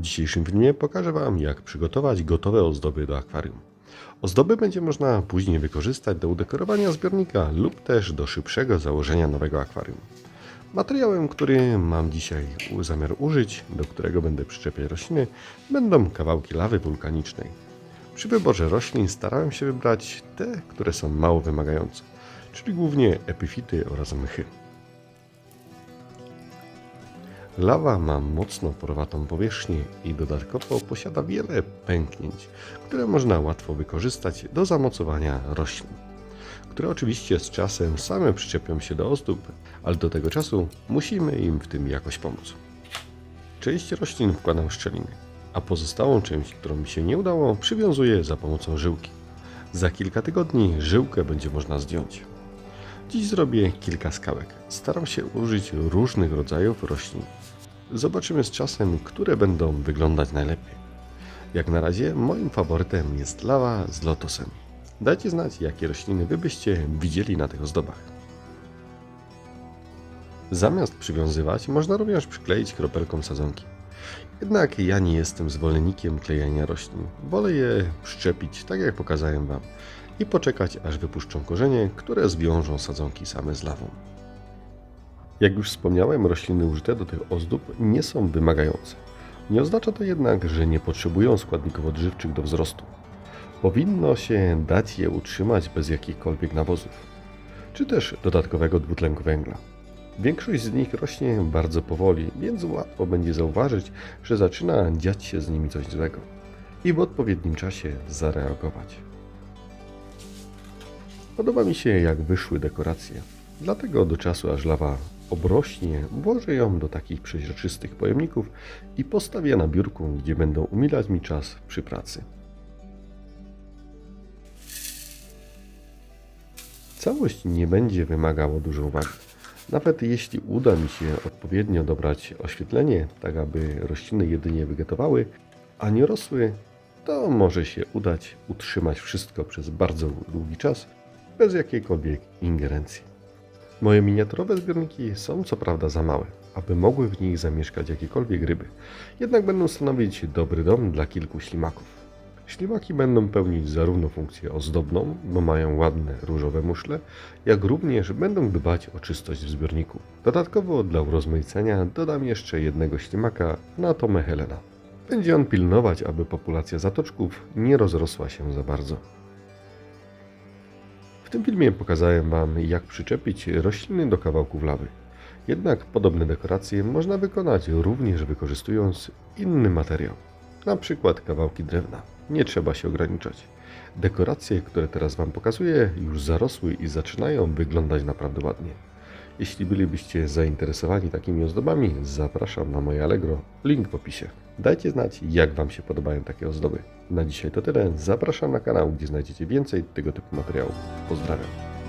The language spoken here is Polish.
W dzisiejszym filmie pokażę Wam, jak przygotować gotowe ozdoby do akwarium. Ozdoby będzie można później wykorzystać do udekorowania zbiornika lub też do szybszego założenia nowego akwarium. Materiałem, który mam dzisiaj zamiar użyć, do którego będę przyczepiać rośliny, będą kawałki lawy wulkanicznej. Przy wyborze roślin starałem się wybrać te, które są mało wymagające, czyli głównie epifity oraz mchy. Lawa ma mocno porowatą powierzchnię i dodatkowo posiada wiele pęknięć, które można łatwo wykorzystać do zamocowania roślin, które oczywiście z czasem same przyczepią się do ozdób, ale do tego czasu musimy im w tym jakoś pomóc. Część roślin wkładam szczeliny, a pozostałą część, którą mi się nie udało, przywiązuję za pomocą żyłki. Za kilka tygodni żyłkę będzie można zdjąć. Dziś zrobię kilka skałek. Staram się użyć różnych rodzajów roślin. Zobaczymy z czasem, które będą wyglądać najlepiej. Jak na razie moim faworytem jest lawa z lotosem. Dajcie znać, jakie rośliny wy byście widzieli na tych ozdobach. Zamiast przywiązywać, można również przykleić kropelką sadzonki. Jednak ja nie jestem zwolennikiem klejenia roślin. Wolę je przyczepić, tak jak pokazałem Wam, i poczekać, aż wypuszczą korzenie, które zwiążą sadzonki same z lawą. Jak już wspomniałem, rośliny użyte do tych ozdób nie są wymagające. Nie oznacza to jednak, że nie potrzebują składników odżywczych do wzrostu. Powinno się dać je utrzymać bez jakichkolwiek nawozów, czy też dodatkowego dwutlenku węgla. Większość z nich rośnie bardzo powoli, więc łatwo będzie zauważyć, że zaczyna dziać się z nimi coś złego i w odpowiednim czasie zareagować. Podoba mi się, jak wyszły dekoracje. Dlatego do czasu, aż lawa obrośnie, włożę ją do takich przeźroczystych pojemników i postawię na biurku, gdzie będą umilać mi czas przy pracy. Całość nie będzie wymagało dużo uwagi. Nawet jeśli uda mi się odpowiednio dobrać oświetlenie, tak aby rośliny jedynie wegetowały, a nie rosły, to może się udać utrzymać wszystko przez bardzo długi czas, bez jakiejkolwiek ingerencji. Moje miniaturowe zbiorniki są co prawda za małe, aby mogły w nich zamieszkać jakiekolwiek ryby, jednak będą stanowić dobry dom dla kilku ślimaków. Ślimaki będą pełnić zarówno funkcję ozdobną, bo mają ładne różowe muszle, jak również będą dbać o czystość w zbiorniku. Dodatkowo dla urozmaicenia dodam jeszcze jednego ślimaka na tomę Helena. Będzie on pilnować, aby populacja zatoczków nie rozrosła się za bardzo. W tym filmie pokazałem Wam, jak przyczepić rośliny do kawałków lawy. Jednak podobne dekoracje można wykonać również wykorzystując inny materiał, na przykład kawałki drewna. Nie trzeba się ograniczać. Dekoracje, które teraz Wam pokazuję, już zarosły i zaczynają wyglądać naprawdę ładnie. Jeśli bylibyście zainteresowani takimi ozdobami, zapraszam na moje Allegro, link w opisie. Dajcie znać, jak Wam się podobają takie ozdoby. Na dzisiaj to tyle. Zapraszam na kanał, gdzie znajdziecie więcej tego typu materiałów. Pozdrawiam.